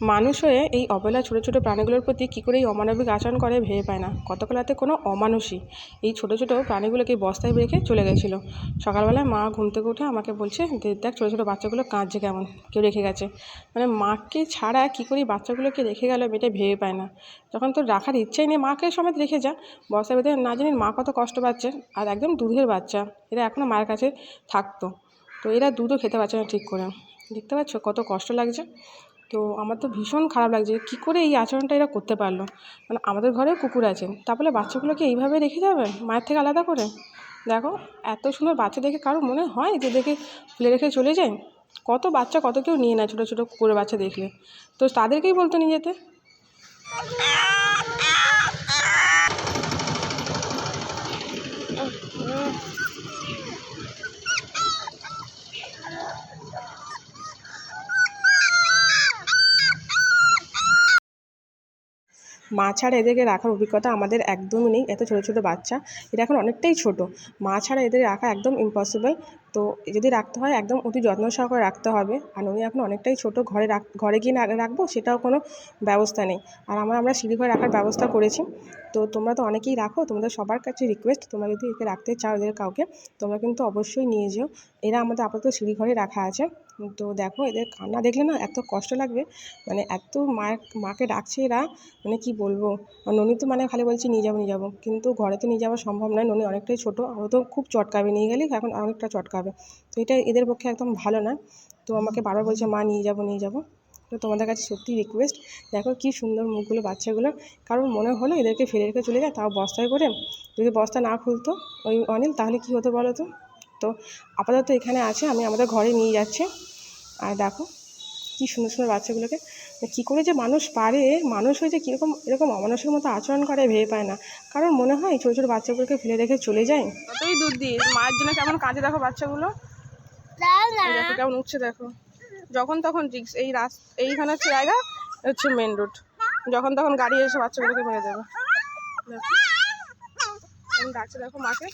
মানুষ হয়ে এই অবলা ছোটো ছোটো প্রাণীগুলোর প্রতি কী করে এই অমানবিক আচরণ করে ভেবে পায় না। গতকাল রাতে কোনো অমানুষই এই ছোটো ছোটো প্রাণীগুলোকে বস্তায় রেখে চলে গেছিল। সকালবেলায় মা ঘুম থেকে উঠে আমাকে বলছে যে দেখ ছোটো ছোটো বাচ্চাগুলো কাঁদছে কেমন? কেউ রেখে গেছে। মানে মাকে ছাড়া কী করে বাচ্চাগুলোকে রেখে গেলো মেয়েটা ভেবে পায় না। যখন তোর রাখার ইচ্ছেই নেই, মাকে সমেত রেখে যা। বস্তায় বেঁধে না জানি মা কত কষ্ট পাচ্ছে। আর একদম দুধের বাচ্চা, এরা এখনও মায়ের কাছে থাকতো। তো এরা দুধও খেতে পারছে না ঠিক করে। দেখতে পাচ্ছ কত কষ্ট লাগছে। তো আমার তো ভীষণ খারাপ লাগছে কী করে এই আচরণটা এরা করতে পারল। মানে আমাদের ঘরেও কুকুর আছে তা বলে বাচ্চাগুলোকে এইভাবে রেখে যাবে মায়ের থেকে আলাদা করে? দেখো, এত সুন্দর বাচ্চা দেখে কারোর মনে হয় যে দেখে ফেলে রেখে চলে যায়? কত বাচ্চা কত কেউ নিয়ে নেয় ছোটো ছোটো কুকুরের বাচ্চা দেখলে? তো তাদেরকেই বলতো নিয়ে যেতে মা ছাড়া এদেরকে রাখার অভিজ্ঞতা আমাদের একদমই নেই, এত ছোটো ছোটো বাচ্চা। এরা এখন অনেকটাই ছোটো। মা ছাড়া এদের রাখা একদম ইম্পসিবল তো যদি রাখতে হয়, একদম অতি যত্ন সহকারে রাখতে হবে। আর উনি এখন অনেকটাই ছোটো ঘরে রাখ, ঘরে গিয়ে না, রাখব সেটাও কোনো ব্যবস্থা নেই। আর আমরা আমরা সিঁড়ি ঘরে রাখার ব্যবস্থা করেছি। তো তোমরা তো অনেকেই রাখো, তোমাদের সবার কাছে রিকোয়েস্ট তোমরা যদি একে রাখতে চাও এদের কাউকে, তোমরা কিন্তু অবশ্যই নিয়ে যেও। এরা আমাদের আপাতত সিঁড়ি ঘরে রাখা আছে। তো দেখো, এদের কান্না দেখলে না এত কষ্ট লাগবে মানে এত মায়ের মাকে ডাকছে এরা মানে কি বলব? ননি তো মানে খালি বলছে, নিয়ে যাব নিয়ে যাব। কিন্তু ঘরে তো নিয়ে যাওয়া সম্ভব নয়, ননি অনেকটাই ছোটো ও তো খুব চটকাবে, নিয়ে গেলেই এখন অনেকটা চটকাবে। তো এটা এদের পক্ষে একদম ভালো না। তো আমাকে বারবার বলছে, মা, নিয়ে যাব নিয়ে যাব। তো তোমাদের কাছে সত্যি রিকোয়েস্ট দেখো কি সুন্দর মুখগুলো, বাচ্চাগুলো। কারণ মনে হলো এদেরকে ফেলে রেখে চলে যায়, তাও বস্তায় করে। যদি বস্তা না খুলতো ওই অনিল, তাহলে কী হতো বলো তো? তো আপাতত এখানে আছে, আমি আমাদের ঘরে নিয়ে যাচ্ছি। আর দেখো কী সুন্দর সুন্দর বাচ্চাগুলোকে কী করে যে মানুষ পারে মানুষ হয়ে যে কীরকম এরকম অমানুষের মতো আচরণ করে ভেবে পায় না। কারণ মনে হয় ছোটো ছোটো বাচ্চাগুলোকে ফেলে রেখে চলে যায়। কতই দুধ দিস মায়ের জন্য কেমন কাজে দেখো বাচ্চাগুলো? দেখো কেমন উঠছে দেখো। যখন তখন রিক্স এই রাস এইখানে হচ্ছে জায়গা হচ্ছে মেন রোড যখন তখন গাড়ি এসে বাচ্চাগুলোকে মেরে দেবে। দেখো। ডাকছে দেখো মাকে।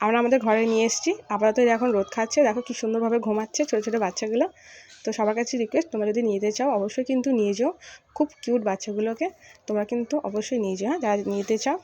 আমরা আমাদের ঘরে নিয়ে এসেছি। আপাতত এখন রোদ খাচ্ছে। দেখো কি সুন্দরভাবে ঘুমাচ্ছে ছোটো ছোটো বাচ্চাগুলো। তো সবার কাছে রিকোয়েস্ট তোমরা যদি নিতে চাও, অবশ্যই কিন্তু নিয়ে যাও। খুব কিউট বাচ্চাগুলোকে তোমরা কিন্তু অবশ্যই নিয়ে যাও হ্যাঁ? যারা নিতে চাও।